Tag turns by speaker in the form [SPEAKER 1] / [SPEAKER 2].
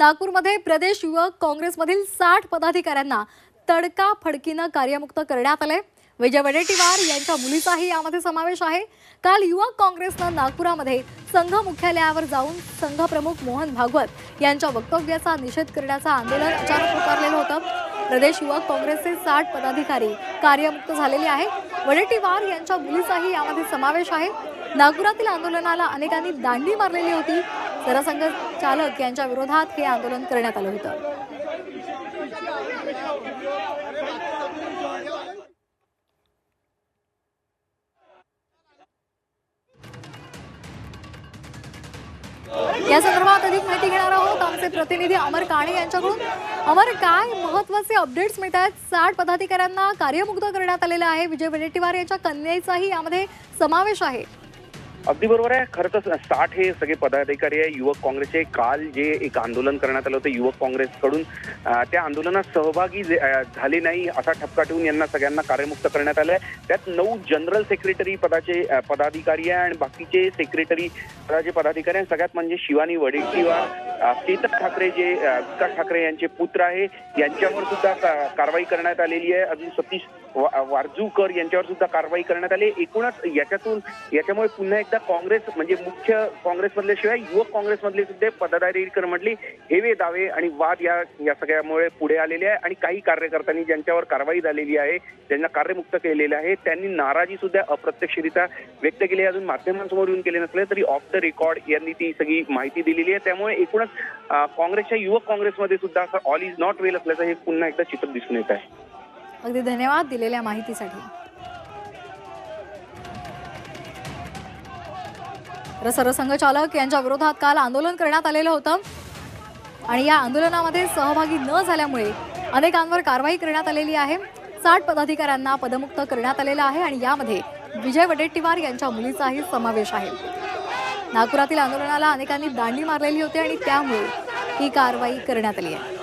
[SPEAKER 1] नागपूरमध्ये प्रदेश युवक काँग्रेसमधील साठ पदाधिकाऱ्यांना तडका फडकीनं कार्यमुक्त करण्यात आलंय. विजय वडेट्टीवार यांच्या मुलीचाही यामध्ये समावेश आहे. काल युवक काँग्रेसनं नागपुरामध्ये संघ मुख्यालयावर जाऊन संघ प्रमुख मोहन भागवत यांच्या वक्तव्याचा निषेध करण्याचं आंदोलन अचानक पुकारलेलं होतं. प्रदेश युवक काँग्रेसचे साठ पदाधिकारी कार्यमुक्त झालेले आहे वडेट्टीवार यांच्या मुलीचाही यामध्ये समावेश आहे. नागपुरातील आंदोलनाला अनेकांनी दांडी मारलेली होती. सरसंघ चालक यांच्या विरोधात हे आंदोलन करण्यात आलं होतं. या संदर्भात अधिक माहिती घेणार आहोत आमचे प्रतिनिधी अमर काणे यांच्याकडून. अमर काय महत्त्वाचे अपडेट्स मिळत आहेत? साठ पदाधिकाऱ्यांना कार्यमुक्त करण्यात आलेलं आहे. विजय वडेट्टीवार यांच्या कन्याचाही यामध्ये समावेश आहे.
[SPEAKER 2] अगदी बरोबर आहे. खरं तर साठ हे सगळे पदाधिकारी आहे. युवक काँग्रेसचे काल जे एक आंदोलन करण्यात आलं होतं युवक काँग्रेसकडून त्या आंदोलनात सहभागी झाले नाही असा ठपका ठेवून यांना सगळ्यांना कार्यमुक्त करण्यात आलं आहे त्यात नऊ जनरल सेक्रेटरी पदाचे पदाधिकारी आहे आणि बाकीचे सेक्रेटरी पदाचे पदाधिकारी आहे सगळ्यात म्हणजे शिवानी वडेट्टीवार केतन ठाकरे जे विकास ठाकरे यांचे पुत्र आहे यांच्यावर सुद्धा का- कारवाई करण्यात आलेली आहे. अजून सतीश वा- वारजूकर यांच्यावर सुद्धा कारवाई करण्यात आली आहे. एकूणच याच्यातून याच्यामुळे पुन्हा एकदा काँग्रेस म्हणजे मुख्य काँग्रेसमधल्या शिवाय युवक काँग्रेसमधले सुद्धा पदाधिकारी म्हटली हेवे दावे आणि वाद या या सगळ्यामुळे पुढे आलेले आहे आणि काही कार्यकर्त्यांनी ज्यांच्यावर कारवाई झालेली आहे त्यांना कार्यमुक्त केलेले आहे त्यांनी नाराजी सुद्धा अप्रत्यक्षरित्या व्यक्त केली अजून माध्यमांसमोर येऊन केले नसले तरी ऑफ द रेकॉर्ड यांनी ती सगळी माहिती दिलेली आहे. त्यामुळे एकूणच काँग्रेसच्या युवक काँग्रेसमध्ये सुद्धा असं ऑल इज नॉट वेल असल्याचं हे पुन्हा एकदा चित्र दिसून येत आहे.
[SPEAKER 1] अगदी धन्यवाद दिलेल्या माहितीसाठी. तर सरसंघ चालक यांच्या विरोधात काल आंदोलन करण्यात आलेलं होतं. आणि या आंदोलनामध्ये सहभागी न झाल्यामुळे अनेकांवर कारवाई करण्यात आलेली आहे. साठ पदाधिकाऱ्यांना पदमुक्त करण्यात आलेलं आहे आणि यामध्ये विजय वडेट्टीवार यांच्या मुलीचाही समावेश आहे. नागपुरातील आंदोलनाला अनेकांनी दांडी मारलेली होती आणि त्यामुळे ही कारवाई करण्यात आली आहे.